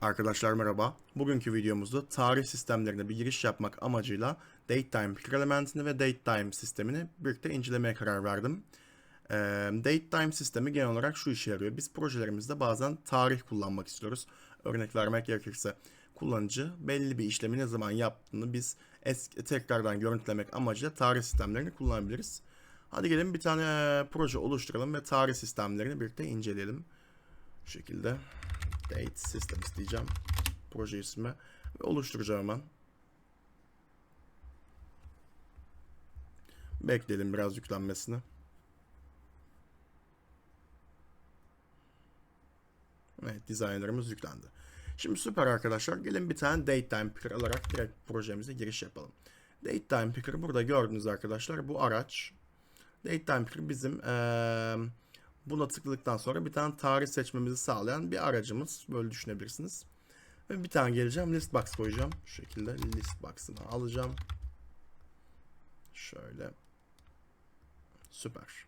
Arkadaşlar merhaba. Bugünkü videomuzda tarih sistemlerine bir giriş yapmak amacıyla datetime picker elementini ve datetime sistemini birlikte incelemeye karar verdim. Ee, datetime sistemi genel olarak şu işe yarıyor. Biz projelerimizde bazen tarih kullanmak istiyoruz. Örnek vermek gerekirse kullanıcı belli bir işlemi ne zaman yaptığını biz eski, tekrardan görüntülemek amacıyla tarih sistemlerini kullanabiliriz. Hadi gelin bir tane e, proje oluşturalım ve tarih sistemlerini birlikte inceleyelim. Şu şekilde date systems diyeceğim. Proje ismi ve oluşturacağım hemen. Bekleyelim biraz yüklenmesini. Evet designer'ımız yüklendi. Şimdi süper arkadaşlar. Gelin bir tane datetime picker alarak direkt projemize giriş yapalım. Datetime picker burada gördüğünüz arkadaşlar bu araç. Datetime picker bizim eee Buna tıkladıktan sonra bir tane tarih seçmemizi sağlayan bir aracımız. Böyle düşünebilirsiniz. Ve bir tane geleceğim list box koyacağım. Şu şekilde list box'ını alacağım. Şöyle. Süper.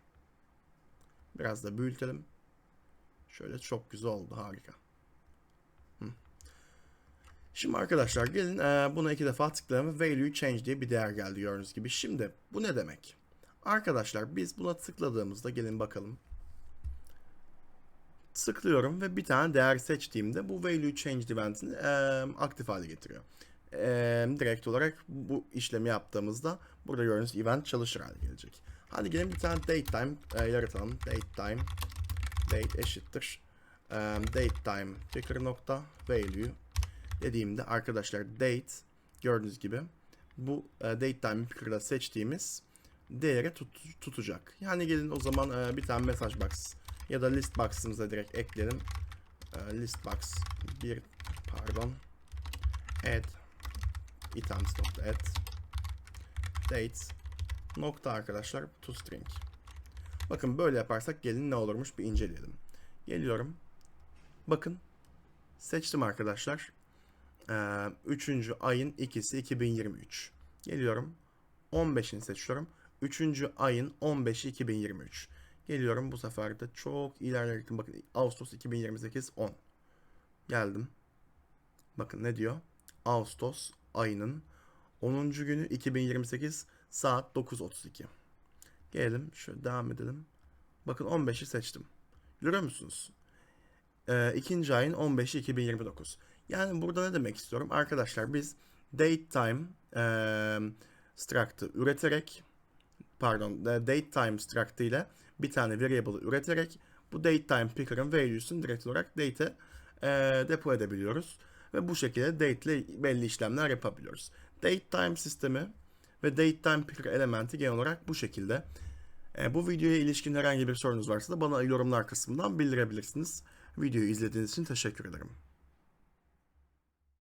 Biraz da büyütelim. Şöyle çok güzel oldu. Harika. Şimdi arkadaşlar gelin e, buna iki defa tıklayalım value change diye bir değer geldi gördüğünüz gibi. Şimdi bu ne demek? Arkadaşlar biz buna tıkladığımızda gelin bakalım tıklıyorum ve bir tane değer seçtiğimde bu value change eventini e, aktif hale getiriyor. E, direkt olarak bu işlemi yaptığımızda burada gördüğünüz event çalışır hale gelecek. Hadi gelin bir tane datetime e, yaratalım. Datetime date eşittir e, datetime picker nokta value dediğimde arkadaşlar date gördüğünüz gibi bu e, datetime picker'da seçtiğimiz değeri tut, tutacak. Yani gelin o zaman e, bir tane message box ya da list box'ımıza direkt ekleyelim. Ee, list box 1 pardon add items nokta add dates nokta arkadaşlar to string. Bakın böyle yaparsak gelin ne olurmuş bir inceleyelim. Geliyorum. Bakın seçtim arkadaşlar. Ee, 3. ayın ikisi 2023. Geliyorum. 15'ini seçiyorum. 3. ayın 15'i 2023. Geliyorum bu sefer de çok ilerledim. Bakın Ağustos 2028 10. Geldim. Bakın ne diyor? Ağustos ayının 10. günü 2028 saat 9.32. Gelelim şöyle devam edelim. Bakın 15'i seçtim. Görüyor musunuz? Ee, ikinci ayın 15'i 2029. Yani burada ne demek istiyorum? Arkadaşlar biz date time e, struct'ı üreterek pardon date time struct ile bir tane variable üreterek bu datetime picker'ın value'sunu direkt olarak date'e e, depo edebiliyoruz. Ve bu şekilde date ile belli işlemler yapabiliyoruz. Datetime sistemi ve datetime picker elementi genel olarak bu şekilde. E, bu videoya ilişkin herhangi bir sorunuz varsa da bana yorumlar kısmından bildirebilirsiniz. Videoyu izlediğiniz için teşekkür ederim.